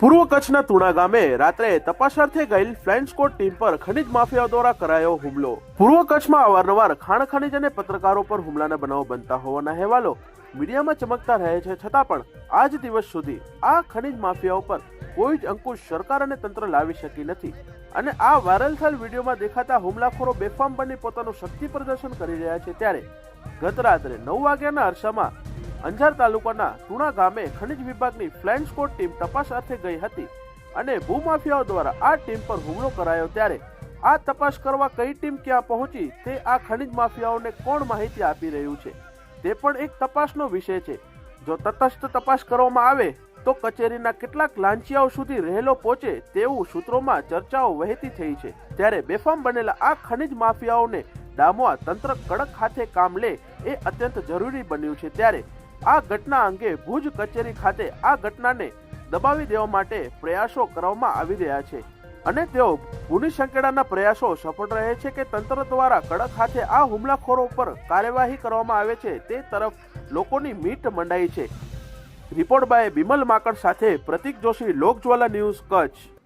પૂર્વ કચ્છના તુણા ગામે રાત્રે તપાસાર્થે ગયેલ ફ્લાઇંગ સ્કોડ ટીમ પર ખનિજ માફિયાઓ દ્વારા કરાયો હુમલો. પૂર્વ કચ્છમાં અવારનવાર ખાણ ખનિજ અને પત્રકારો પર હુમલાના બનાવો બનતા હોવાના અહેવાલો મીડિયામાં ચમકતા રહે છે. છતાં પણ આજ દિવસ સુધી આ ખનિજ માફિયાઓ પર કોઈ જ અંકુશ સરકાર અને તંત્ર લાવી શકી નથી અને આ વાયરલ થયેલ વિડીયોમાં દેખાતા હુમલાખોરો બેફામ બની પોતાનું શક્તિ પ્રદર્શન કરી રહ્યા છે. ત્યારે ગત રાત્રે નવ વાગ્યાના અરસામાં અંજાર તાલુકાના ટુણા ગામે ખનિજ વિભાગની ફ્લાઇંગ સ્કોડ ટીમ તપાસ અર્થે ગઈ હતી અને ભૂમાફિયાઓ દ્વારા આ ટીમ પર હુમલો કરાયો ત્યારે આ તપાસ કરવા કઈ ટીમ ક્યાં પહોંચી તે આ ખનિજ માફિયાઓને કોણ માહિતી આપી રહ્યું છે તે પણ એક તપાસનો વિષય છે. જો તટસ્થ તપાસ કરવામાં આવે તો કચેરીના કેટલાક લાંચિયાઓ સુધી રહેલો પહોંચે તેવું સૂત્રોમાં ચર્ચાઓ વહેતી થઈ છે. ત્યારે બેફામ બનેલા આ ખનિજ માફિયાઓને ડામવા તંત્ર કડક હાથે કામ લે એ અત્યંત જરૂરી બન્યું છે. ત્યારે આ ઘટના અંગે ભુજ કચેરી ખાતે આ ઘટનાને દબાવી દેવા માટે પ્રયાસો કરવામાં આવી રહ્યા છે. અને તેઓ ગુની સંકેડાના પ્રયાસો સફળ રહે છે કે તંત્ર દ્વારા કડક હાથે આ હુમલાખોરો પર કાર્યવાહી કરવામાં આવે છે તે તરફ લોકોની મીટ મંડાઈ છે. રિપોર્ટ બાય બિમલ માકડ સાથે પ્રતિક જોશી લોકજ્વાલા ન્યૂઝ કચ્છ.